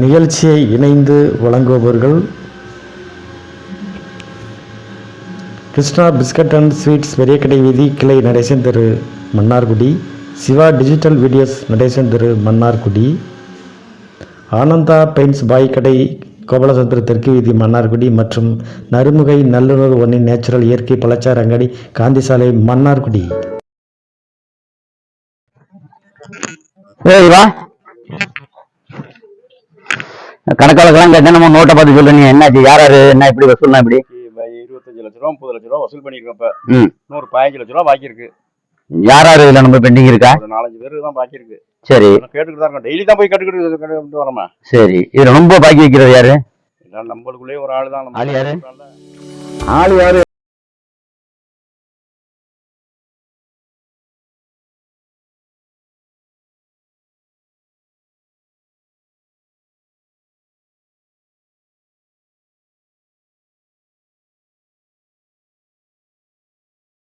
நிகழ்ச்சியை இணைந்து வழங்குபவர்கள் Krishna biscuit and sweets Periyakadai வீதி கிளை நடேசன் தெரு மன்னார்குடி சிவா டிஜிட்டல் வீடியோஸ் நடேசன் தெரு மன்னார்குடி ஆனந்தா பெயிண்ட்ஸ் பாய் கடை கோபாலசந்திர தெற்கு வீதி மன்னார்குடி மற்றும் நறுமுகை நல்லுணர்வு ஒன்னின் நேச்சுரல் இயற்கை பழச்சார அங்காடி காந்தி சாலை மன்னார்குடி. ஏய் வா கணக்காளக்கெல்லாம் கேட்டா நம்ம நோட்டை பார்த்து சொல்லு நீ என்னாச்சு யார் யாரு என்ன இப்படி வசூல்லாம் இப்படி? இப்ப இருபத்தஞ்சு லட்ச ரூபா முப்பது லட்ச ரூபா வசூல் பண்ணிருக்கோம் இப்ப. இன்னொரு பதினஞ்சு லட்ச ரூபா பாக்கி இருக்கு. யார் யாரு இதுல நம்ம பெண்டிங் இருக்கா? நாலஞ்சு பேருக்கு தான் பாக்கி இருக்கு. சரி. கேட்டுக்கிட்டு தான் டெய்லி தான் போய் கேட்டுக்கிட்டு கேட்டு வரமா? சரி. இதுல ரொம்ப பாக்கி வைக்கிறது யாரு? நம்மளுக்குள்ளேயே ஒரு ஆள் தான். ஆள் யாரு? ஆள் யாரு?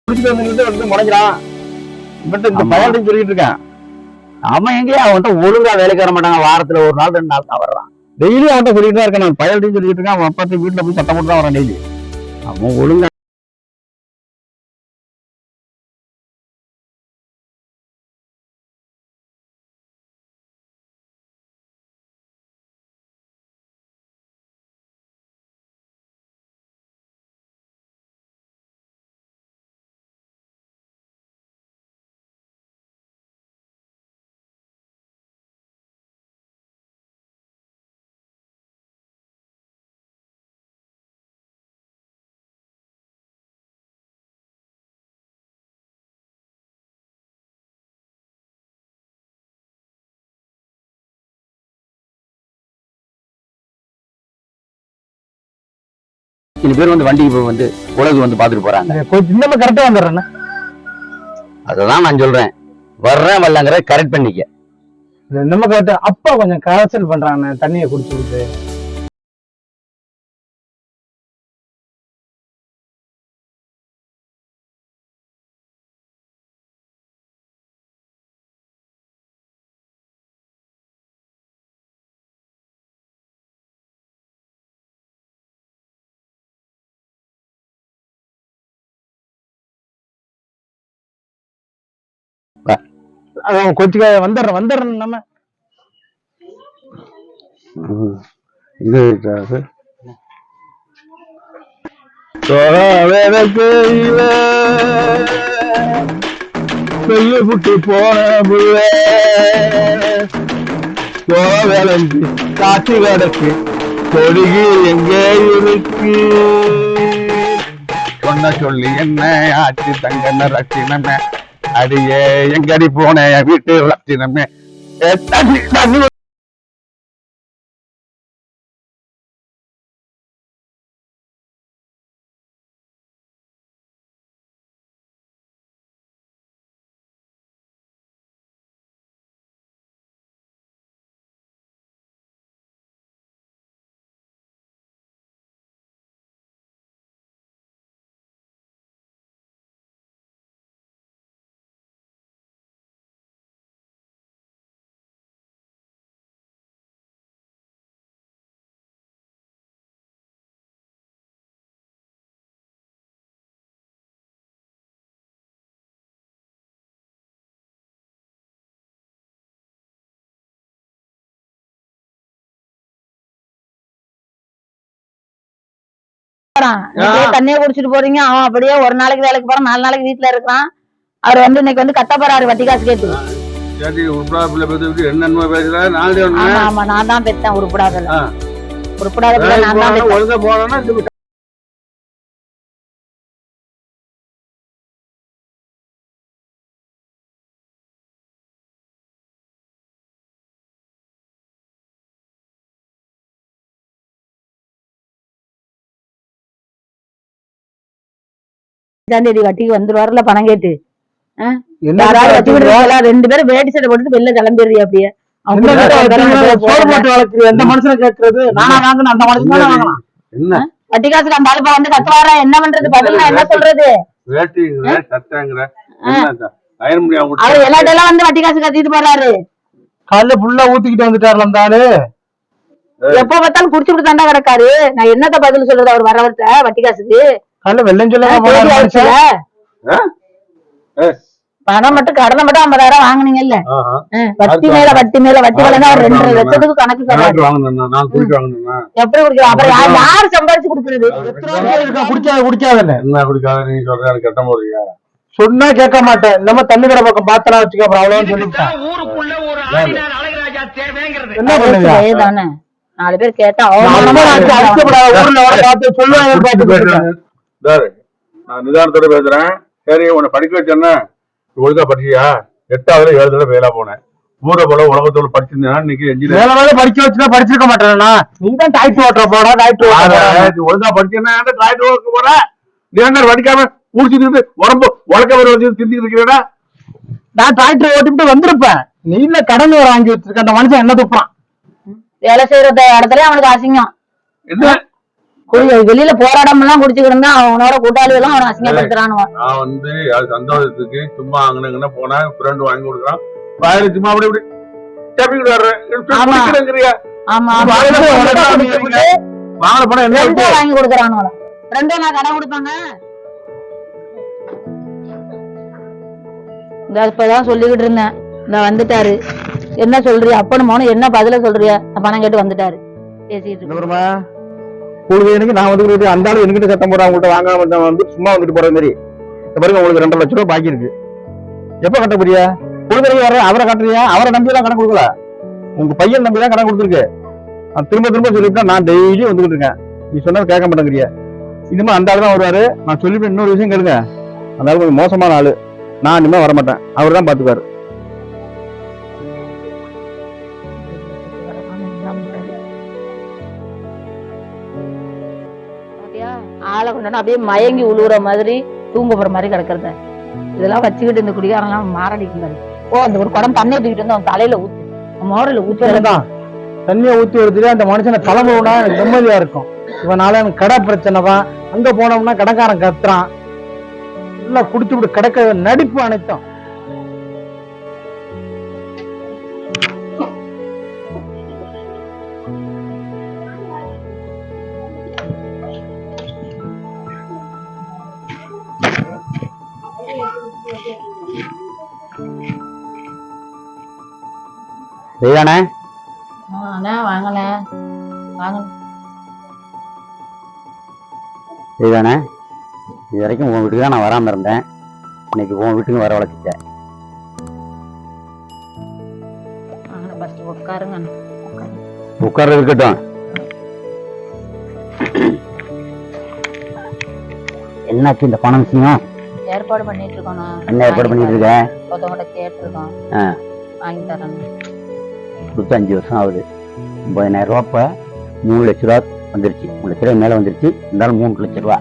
குடிச்சிட்டு வந்து இவன்ட்ட இந்த சொல்லிட்டு இருக்கேன். அவன் எங்கேயா அவன்கிட்ட ஒழுங்கா வேலைக்கு வர மாட்டாங்க வாரத்துல ஒரு நாள் ரெண்டு நாள் தான் வர்றான். டெய்லி அவன்கிட்ட சொல்லிட்டு தான் இருக்கேன் நான் சொல்லிட்டு இருக்கேன். அவன் வீட்டுல போய் சத்தம் போட்டு தான் வரான் டெய்லி. அவன் ஒழுங்கா சில பேர் வந்து வண்டிக்கு போய் வந்து உலகு வந்து பாத்துட்டு போறாங்க. இன்னமும் கரெக்டா வந்துடுறேண்ணா. அததான் நான் சொல்றேன். வர்றேன் வரலங்கிற கரெக்ட் பண்ணிக்க. இன்னமும் கரெக்டா அப்பா கொஞ்சம் கரைச்சல் பண்றாங்க தண்ணியை குடிச்சுக்கிட்டு. அவன் வந்துடுறேன் வந்துடுறேன் நம்ம. இது சொல்லு புட்டு போன புள்ள வேலைக்கு காட்டு கிடக்கு கொடிகி எங்கே இருக்கு? சொன்ன சொல்லி என்ன ஆச்சு தங்கன ரத்தினமே அடியே எங்கடி போனேன் என் வீட்டு ரத்தினமே தண்ணி தண்ணி போறான். தண்ணிய குடிச்சிட்டு போறீங்க. அவன் அப்படியே ஒரு நாளைக்கு வேலைக்கு போறான் நாலு நாளைக்கு வீட்டுல இருக்கிறான். அவர் வந்து இன்னைக்கு வந்து கத்த போறாரு வட்டி காசு கேட்டு. ஆமா நான் தான் பெத்தேன் உருப்படாதல ஆ. உருப்படாத அஞ்சாம் தேதி வட்டிக்கு வந்துருவாருல பணம் கேட்டு. வட்டி ரெண்டு பேரும் வேட்டி சட்டை போட்டுட்டு வெளில கிளம்பிடுறீ அப்படியே. போட்டு வட்டி காசுக்கு அந்த ஆளுப்பா வந்து கத்துவாரா என்ன பண்றது? பதில் என்ன சொல்றது? அவர் எல்லா எல்லாம் வந்து வட்டி காசு கத்திட்டு போறாரு. காலைல ஃபுல்லா ஊத்திக்கிட்டு வந்துட்டாருல அந்த ஆளு. எப்ப பார்த்தாலும் குடிச்சுட்டு தாண்டா கிடக்காரு. நான் என்னத்த பதில் சொல்றது? அவர் வரவர்த்த வட்டி காசுக்கு. காலைல வெள்ளம் மனுஷன். பணம் மட்டும் கடனை மட்டும் ஐம்பதாயிரம் வாங்குனீங்கல்ல? வட்டி மேல வட்டி மேல வட்டி மேல ஒரு ரெண்டு லட்சத்துக்கு கணக்கு எப்படி குடிக்கலாம்? அப்புறம் யார் யார் சம்பாதிச்சு குடுக்குறது? குடிக்காத குடிக்காதன்னு. என்ன குடிக்காத நீ சொல்ற எனக்கு கட்ட போறீங்க சொன்னா கேட்க மாட்டேன். நம்ம தண்ணி கடை பக்கம் பார்த்தலாம் வச்சுக்க அப்புறம் அவ்வளவு சொல்லிவிட்டேன் ஊருக்குள்ள ஒரு ஆடினார் அழகராஜா தேவைங்கிறது. என்ன பண்ணுங்க நாலு பேர் கேட்டா அடிக்கப்படாத ஊர்ல வர பார்த்து சொல்லுவாங்க பார்த்து தாரு, நான் நிதானத்தோட பேசுறேன். சரி உன்னை படிக்க வச்சேன்னா ஒழுங்கா படிச்சியா எட்டாவது ஏழு தடவை வேலை போனேன். ஊரை போல உலகத்தோட படிச்சிருந்தேன்னா இன்னைக்கு எஞ்சினியர் மேல மேல படிக்க வச்சுனா படிச்சிருக்க மாட்டேனா நீ தான் டாக்டர் ஓட்டுற போடா டாக்டர் ஓட்டுற ஒழுங்கா படிச்சேன்னா டிராக்டர் ஒர்க் போற நீ என்ன படிக்காம குடிச்சிட்டு உடம்பு உழக்க வர வச்சு திண்டிட்டு இருக்கிறடா. நான் டிராக்டர் ஓட்டிட்டு வந்திருப்பேன். நீ இல்ல கடன் வாங்கி வச்சிருக்க. அந்த மனுஷன் என்ன துப்பான் வேலை செய்யற இடத்துல அவனுக்கு அசிங்கம். என்ன? வெளியில போராட்டம் எல்லாம் குடிச்சுக்கிட்டு இருந்தா அவனோட கூட்டாளி எல்லாம் அவனை அசிங்கப்படுத்துறானுவ. நான் வந்து அது சந்தோஷத்துக்கு சும்மா அங்கன போனா ஃப்ரெண்ட் வாங்கி கொடுக்குறான். வாயில சும்மா அப்படி இப்படி டப்பிக்கிட்டு வர்றேன் ஆமா. வாங்கின பணம் என்ன? வாங்கி கொடுக்குறானுவ. ரெண்டே நான் கடன் கொடுப்பாங்க. இந்த இப்பதான் சொல்லிக்கிட்டு இருந்தேன். இந்த வந்துட்டாரு. என்ன சொல்றிய? அப்பனு மோனும் என்ன பதில சொல்றிய? பணம் கேட்டு வந்துட்டாரு. பேசிட்டு கூடுதல் எனக்கு நான் வந்து அந்த ஆள் என்கிட்ட சத்தம் போடுறேன் உங்கள்கிட்ட வாங்காம வந்து சும்மா வந்துட்டு போற மாதிரி. இந்த பாருங்க உங்களுக்கு ரெண்டரை லட்ச ரூபாய் பாக்கி இருக்கு. எப்ப கட்ட போறியா? கொடுக்குறீங்க வர அவரை கட்டுறியா? அவரை நம்பி தான் கடன் கொடுக்கல. உங்க பையன் நம்பி தான் கடன் கொடுத்துருக்கு. நான் திரும்ப திரும்ப சொல்லிவிட்டா நான் டெய்லி வந்துகிட்டு இருக்கேன். நீ சொன்னது கேட்க மாட்டேங்கிறியா. இனிமே அந்த ஆளு தான் வருவாரு. நான் சொல்லிவிட்டு இன்னொரு விஷயம் கேளுங்க. அந்த ஆள் கொஞ்சம் மோசமான ஆள். நான் இனிமே வர மாட்டேன் அவர் தான் பாத்துக்காரு ஆளை கொண்டாந்து அப்படியே மயங்கி உழுவுற மாதிரி தூங்க போற மாதிரி கிடக்குறத. இதெல்லாம் வச்சுக்கிட்டு இந்த குடிகாரன்லாம் மாரடிக்கும் ஓ அந்த ஒரு குடம் தண்ணி தூக்கிட்டு வந்து அவன் தலையில ஊத்து. மோரில் ஊத்து தான் தண்ணியை ஊத்தி வருதுல அந்த மனுஷனை தலைமுறைனா எனக்கு நிம்மதியா இருக்கும். இவனால எனக்கு கடை பிரச்சனை தான் அங்க போனோம்னா கடைக்காரன் கத்துறான். நல்லா குடிச்சு விட்டு கிடக்க நடிப்பு அனைத்தும். சரிதானே அண்ணா வாங்க. இது வரைக்கும் உன் வீட்டுக்கு தான் நான் வராம இருந்தேன். இன்னைக்கு உன் வீட்டுக்கு வர ஃபர்ஸ்ட் உட்காருங்க உட்கார்றது இருக்கட்டும். என்னாச்சு இந்த பணம் விஷயம்? ஏற்பாடு பண்ணிட்டு இருக்கோம் என்ன ஏற்பாடு பண்ணிட்டு இருக்க? ஒருத்தவங்கிட்ட கேட்டிருக்கோம். வாங்கி தரேன் கொடுத்து அஞ்சு வருஷம் ஆகுது. ஒன்பதாயிரம் ரூபா இப்போ மூணு லட்ச ரூபா வந்துருச்சு. மூணு லட்ச ரூபாய் மேலே வந்துருச்சு. இருந்தாலும் மூணு லட்ச ரூபா.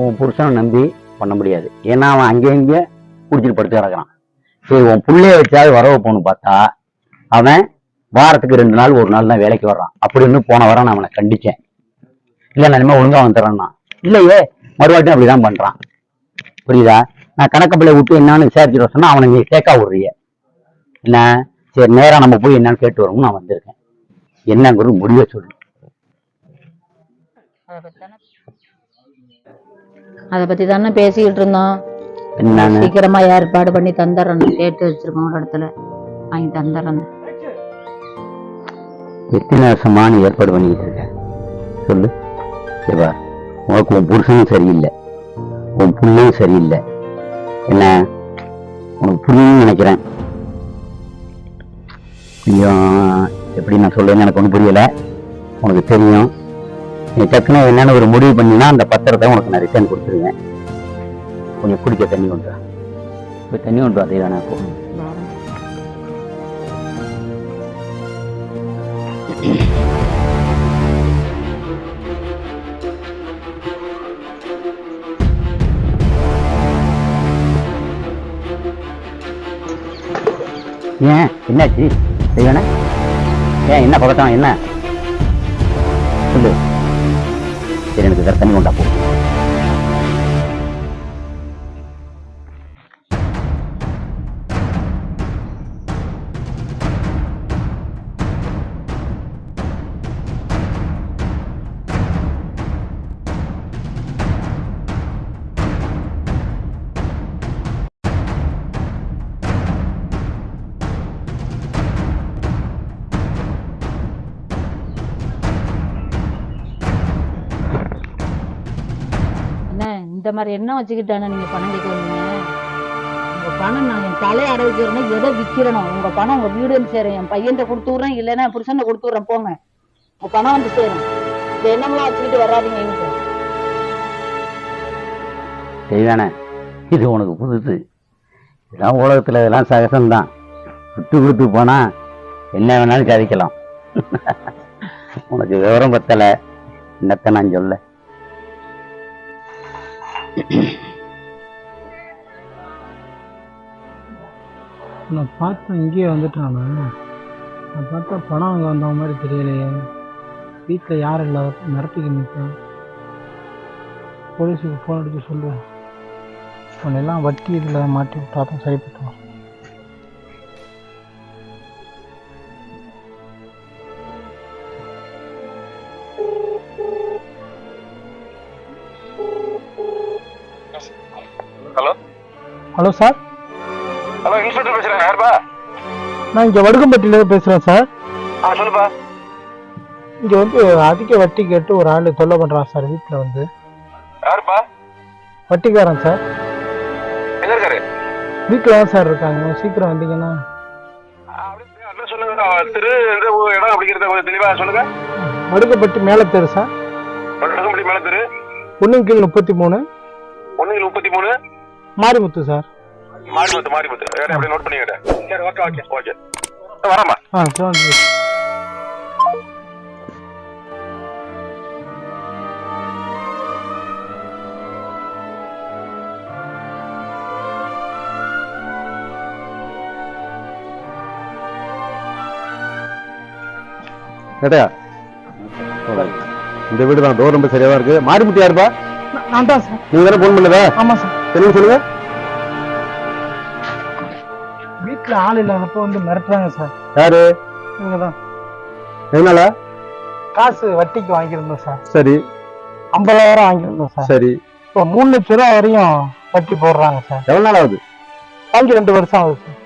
உன் புருஷனை நம்பி பண்ண முடியாது. ஏன்னா அவன் அங்கே இங்கே குடிச்சிட்டு படுத்து கிடக்குறான். சரி உன் புள்ளைய வச்சாவது வரவு போகணும் பார்த்தா அவன் வாரத்துக்கு ரெண்டு நாள் ஒரு நாள் தான் வேலைக்கு வர்றான். அப்படின்னு போன வாரம் நான் அவனை கண்டிச்சேன். இல்லை நான் இனிமேல் ஒழுங்கா வந்துடுறேன்னா. இல்லையே மறுபடியும் அப்படிதான் பண்றான். புரியுதா? நான் கணக்கு பிள்ளை விட்டு என்னன்னு விசாரிச்சுட்டு சொன்னா அவனை நீ கேட்கா விடுறிய. என்ன? சரி நேரா நம்ம போய் என்னன்னு கேட்டு வரும்னு நான் வந்திருக்கேன். என்னங்கிறது முடிவை சொல்லு. அதை பத்தி தானே பேசிக்கிட்டு இருந்தோம். என்னன்னு? சீக்கிரமா ஏற்பாடு பண்ணி தந்துடுறேன் கேட்டு வச்சிருக்கோம் ஒரு இடத்துல. வாங்கி தந்துடுறேன் எத்தனை வருஷமா நீ ஏற்பாடு பண்ணிக்கிட்டு இருக்க? சொல்லு. சிவா உனக்கு உன் புருஷனும் சரியில்லை. உன் புள்ளையும் சரியில்லை. என்ன? உனக்கு புரியும்னு நினைக்கிறேன். கொஞ்சம் எப்படி நான் சொல்லுவேன்னு எனக்கு ஒன்றும் புரியலை. உனக்கு தெரியும். நீ டக்குன்னு என்னென்னு ஒரு முடிவு பண்ணினா அந்த பத்திரத்தை உனக்கு நான் ரிட்டர்ன் கொடுத்துருவேன். கொஞ்சம் குடிக்க தண்ணி கொண்டு வா. போய் தண்ணி கொண்டு அதே வேணா போ. ஏன் என்னாச்சு? செய்வன ஏன் என்ன பதட்டம் என்ன? சொல்லு. சரி எனக்கு வேற தண்ணி கொண்டா போ. இந்த மாதிரி என்ன வச்சுக்கிட்டானே நீங்க பணம் கேட்க வந்தீங்க? உங்க பணம் நான் என் தலையை அடைக்கிறேன்னா எதை விக்கிறணும் உங்க பணம் உங்க வீடு வந்து சேரும். என் பையன்கிட்ட கொடுத்து விட்றேன் இல்லைன்னா என் புருஷன் கொடுத்து விட்றேன் போங்க. உங்க பணம் வந்து சேரும். இது என்னமெல்லாம் வச்சுக்கிட்டு வராதீங்க எங்க செய்தானே இது உனக்கு புதுசு. இதெல்லாம் உலகத்தில் இதெல்லாம் சகசம்தான். விட்டு கொடுத்து போனா என்ன வேணாலும் சாதிக்கலாம். உனக்கு விவரம் பத்தலை. என்னத்த நான் சொல்ல நான் பார்த்தேன் இங்கேயே வந்துட்டானா நான் பார்த்தா பணம் அங்கே வந்த மாதிரி தெரியலையே. வீட்டில் யாரும் இல்லை. மிரட்டிக்கு நிற்பேன் போலீஸுக்கு ஃபோன் அடித்து சொல்லுவேன் உன்னெல்லாம் வட்டி இதில் மாட்டி விட்டா தான் சரிப்பட்டு ஹலோ சார். ஹலோ இன்ஸ்பெக்டர் பேசுறேன். யாருப்பா? நான் இங்கே வடுகம்பட்டியிலேருந்து பேசுகிறேன் சார். ஆ சொல்லுப்பா. இங்கே வந்து அதிக வட்டி கேட்டு ஒரு ஆள் தொல்லை பண்ணுறான் சார் வீட்டில் வந்து. யாருப்பா? வட்டிக்காரன் சார். எங்க இருக்காரு? வீட்டில் தான் சார் இருக்காங்க. சீக்கிரம் வந்தீங்கன்னா. சொல்லுங்க. திரு எந்த ஊர் இடம் அப்படிங்கிறத கொஞ்சம் தெளிவா சொல்லுங்க. வடுகப்பட்டி மேலே தெரு சார். மேல திரு. ஒன்று கீழ் முப்பத்தி மூணு. ஒன்னு முப்பத்தி மூணு. மாரிமுத்து சார். மாரிமுத்து மாரிமுத்து. வேற அப்படியே நோட் பண்ணிக்கிட்டேன் சரி ஓகே ஓகே ஓகே வரமா? ஆ சரி கேட்டையா இந்த வீடு தான் டோர் ரொம்ப சரியா தான் இருக்கு? மாரிமுட்டி யாருப்பா? நான் தான் சார். நீங்க தானே போன் பண்ணதா? ஆமாம் சார். சொல்லுங்க சொல்லுங்க. வீட்டில் ஆள் இல்லாதப்போ வந்து மிரட்டுறாங்க சார். யாரு? இவங்க தான் எதனால? காசு வட்டிக்கு வாங்கியிருந்தோம் சார். சரி. ஐம்பதாயிரம் வாங்கியிருந்தோம் சார். சரி. இப்போ மூணு லட்ச ரூபா வரையும் வட்டி போடுறாங்க சார். எவ்வளவு நாள் ஆகுது? வாங்கி ரெண்டு வருஷம் ஆகுது சார்.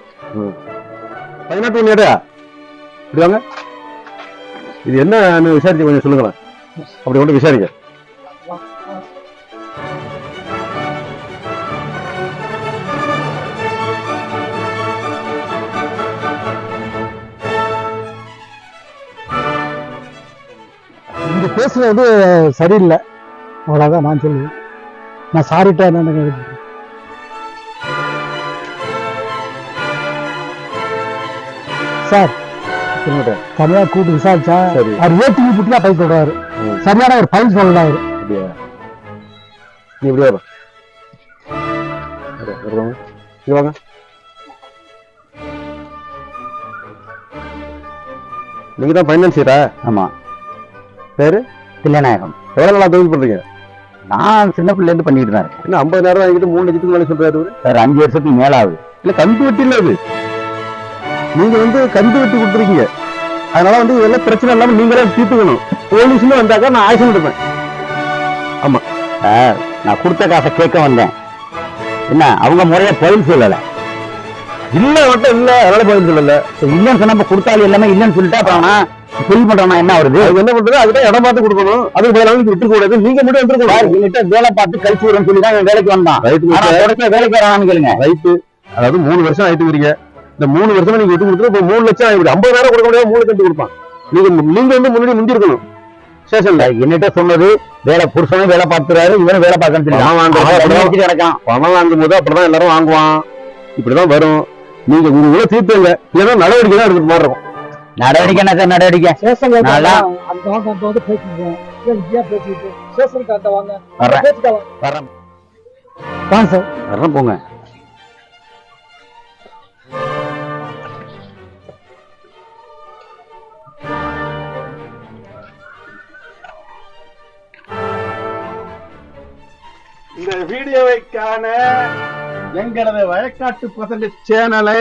பதினெட்டு மணி நேரம் இப்படி வாங்க இது என்னன்னு விசாரிச்சு கொஞ்சம் சொல்லுங்களேன். அப்படி கொண்டு விசாரிங்க. பேசுறது சரியில்லை. அவ்வளோதான் நான் சொல்லுவேன். நான் சாரிட்டா என்ன சார் தனியா கூப்பிட்டு விசாரிச்சா சரி. அவர் ஏடிவி புட்டு தான் பை சொல்றாரு. சரியான ஒரு பைல் சொல்லலாம் அவரு நீ இப்படி வாங்க இங்க வாங்க. இங்க வாங்க. நீங்க தான் ஃபைனான்சியரா ஆமா. பேரு? தில்லைநாயகம். எவ்வளவு நாளா தொழில் பண்றீங்க? நான் சின்ன பிள்ளைலேருந்து பண்ணிட்டு தான் இருக்கேன். என்ன ஐம்பதாயிரம் வாங்கிட்டு மூணு லட்சத்துக்கு மேலே சொல்றாரு இவரு. சார் அஞ்சு வருஷத்துக்கு மேல ஆகுது இல்ல கந்து வட்டி இல்ல அது நீங்க வந்து கந்து வட்டி கொடுத்துருக்கீங்க. அதனால வந்து இதெல்லாம் பிரச்சனை இல்லாம நீங்களே தீர்த்துக்கணும். போலீஸ்னு வந்தாக்கா நான் ஆக்ஷன் எடுப்பேன். சார் நான் கொடுத்த காசை கேட்க வந்தேன். என்ன அவங்க முறையா பதில் சொல்லல? இல்ல மட்டும் இல்ல. அதனால பதில் சொல்லல. இல்லைன்னு சொன்னா இப்ப கொடுத்தாலும் எல்லாமே இல்லைன்னு சொல்லிட்டா அப்புறம் ஃபுல் பண்றேன்னா என்ன வருது என்ன பண்றது? அதுதான் இடம் பார்த்து கொடுக்கணும். அதுக்கு பதிலாக நீங்க விட்டு கூடாது நீங்க மட்டும் வந்துருக்கணும் என்கிட்ட வேலை பார்த்து கழிச்சு விடுறேன்னு சொல்லி தான் வேலைக்கு வந்தான். ரைட்டு வேலைக்கு வரான்னு கேளுங்க. ரைட்டு அதாவது மூணு வருஷம் ஆயிட்டு வரீங்க இந்த மூணு வருஷமா நீங்க விட்டு கொடுத்துட்டு இப்போ மூணு லட்சம் ஆயிடுது. ஐம்பதாயிரம் கொடுக்க முடியாது மூணு லட்சம் கொடுப்பான். நீங்க நீங்க வந்து முன்னாடி முந்திருக்கணும். ஸ்டேஷன்ல என்னிட்ட சொன்னது வேலை புருஷனும் வேலை பார்த்துறாரு இவனும் வேலை பார்க்கன்னு சொல்லி. கிடக்கான். பணம் வாங்கும் போது அப்படிதான் எல்லாரும் வாங்குவான். இப்படிதான் வரும். நீங்க உங்களை தீர்த்துங்க இல்லைன்னா நடவடிக்கை தான் எடுத்துட்டு மாதிரி இருக்கும். நடவடிக்கை என்ன சார் நடவடிக்கை? வாங்க. சார். வர்றேன் போங்க. இந்த வீடியோவை காண எங்களது வழக்காட்டு பசங்க சேனலை